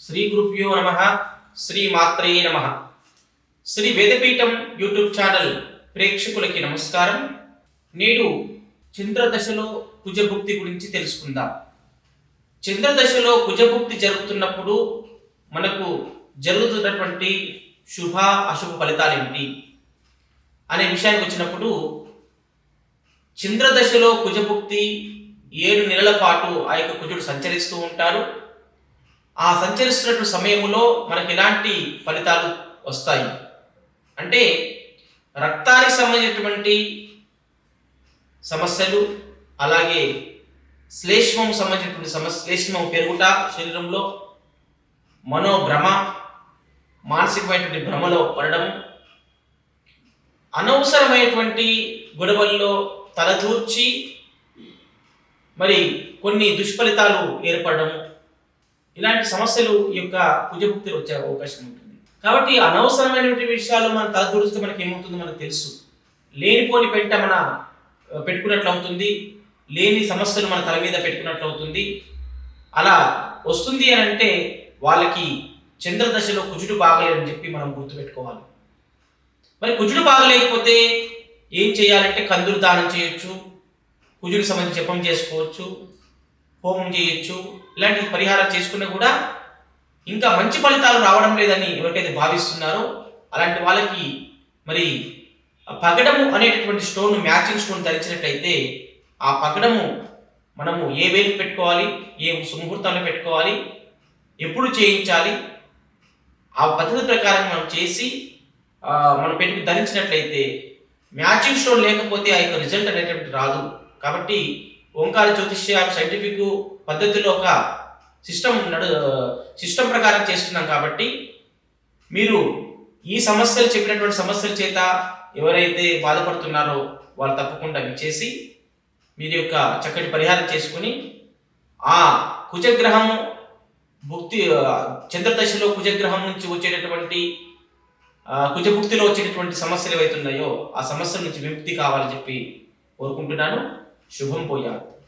శ్రీ గురుభ్యో నమ శ్రీ మాత్రే నమ. శ్రీ వేదపీఠం యూట్యూబ్ ఛానల్ ప్రేక్షకులకి నమస్కారం. నేడు చంద్రదశలో కుజభుక్తి గురించి తెలుసుకుందాం. చంద్రదశలో కుజభుక్తి జరుగుతున్నప్పుడు మనకు జరుగుతున్నటువంటి శుభ అశుభ ఫలితాలు ఏమిటి? అనే విషయానికి వచ్చినప్పుడు చంద్రదశలో కుజభుక్తి ఏడు నెలల పాటు ఆ యొక్క కుజుడు సంచరిస్తూ ఉంటారు ఆ సంచరిస్తున్నటువంటి సమయంలో మనకి ఎలాంటి ఫలితాలు వస్తాయి? అంటే రక్తానికి సంబంధించినటువంటి సమస్యలు అలాగే శ్లేష్మం సంబంధించినటువంటి సమస్య శ్లేష్మం పెరుగుట శరీరంలో మనోభ్రమ మానసికమైనటువంటి భ్రమలో పడడం అనవసరమైనటువంటి గొడవల్లో తలదూర్చి మరి కొన్ని దుష్ఫలితాలు ఏర్పడడం ఇలాంటి సమస్యలు ఈ యొక్క కుజభుక్తిలో వచ్చే అవకాశం ఉంటుంది. కాబట్టి అనవసరమైనటువంటి విషయాలు మనం తలదూరిస్తే మనకి ఏమవుతుందో మనకు తెలుసు. లేనిపోని పెంట మన పెట్టుకున్నట్లు అవుతుంది. లేని సమస్యలు మన తల మీద పెట్టుకున్నట్లు అవుతుంది. అలా వస్తుంది అని అంటే వాళ్ళకి చంద్రదశలో కుజుడు బాగలేదని చెప్పి మనం గుర్తుపెట్టుకోవాలి. మరి కుజుడు బాగలేకపోతే ఏం చేయాలంటే కందులు దానం చేయొచ్చు. కుజుడికి సంబంధించి జపం చేసుకోవచ్చు. హోమం చేయొచ్చు ఇలాంటి పరిహారాలు చేసుకున్నా కూడా ఇంకా మంచి ఫలితాలు రావడం లేదని ఎవరికైతే భావిస్తున్నారో అలాంటి వాళ్ళకి మరి పగడము అనేటటువంటి స్టోన్ మ్యాచింగ్ స్టోన్ ధరించినట్లయితే ఆ పగడము మనము ఏ వేలు పెట్టుకోవాలి ఏ సుముహూర్తంలో పెట్టుకోవాలి ఎప్పుడు చేయించాలి ఆ పద్ధతి ప్రకారం మనం చేసి మనం పెట్టి ధరించినట్లయితే మ్యాచింగ్ స్టోన్ లేకపోతే ఆ యొక్క రిజల్ట్ అనేటువంటి రాదు. కాబట్టి ఓంకార జ్యోతిష్య సైంటిఫిక్ పద్ధతిలో ఒక సిస్టమ్ నడు సిస్టమ్ ప్రకారం చేస్తున్నాం కాబట్టి మీరు ఈ సమస్యలు చెప్పినటువంటి సమస్యల చేత ఎవరైతే బాధపడుతున్నారో వాళ్ళు తప్పకుండా విచ్చేసి మీరు యొక్క చక్కటి పరిహారం చేసుకుని ఆ కుజగ్రహము భుక్తి చంద్రదశలో కుజగ్రహం నుంచి వచ్చేటటువంటి కుజభుక్తిలో వచ్చేటటువంటి సమస్యలు ఏవైతున్నాయో ఆ సమస్యల నుంచి విముక్తి కావాలని చెప్పి కోరుకుంటున్నాను. శుభం పోయాలి